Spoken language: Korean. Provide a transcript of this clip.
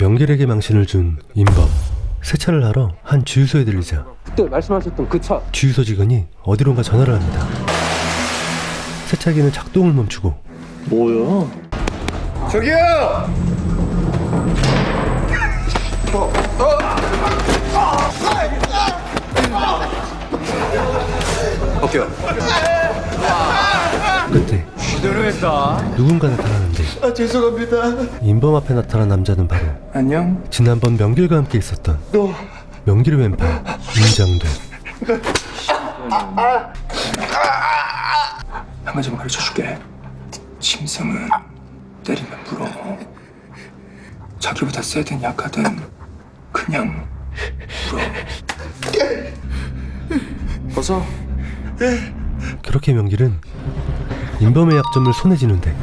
명길에게 망신을 준 임범. 세차를 하러 한 주유소에 들리자 그때 말씀하셨던 그 차. 주유소 직원이 어디론가 전화를 합니다. 세차기는 작동을 멈추고 뭐야? 오 그때 누군가 나타나는데 아 죄송합니다. 임범 앞에 나타난 남자는 바로 안녕. 지난번 명길과 함께 있었던 너 명길의 왼팔 임장도 한 가지만 가르쳐 줄게. 짐승은 때리면 물어. 자기보다 세든 약하든 그냥 물어. 벗어. 그렇게 명길은 임범의 약점을 손에 쥐는데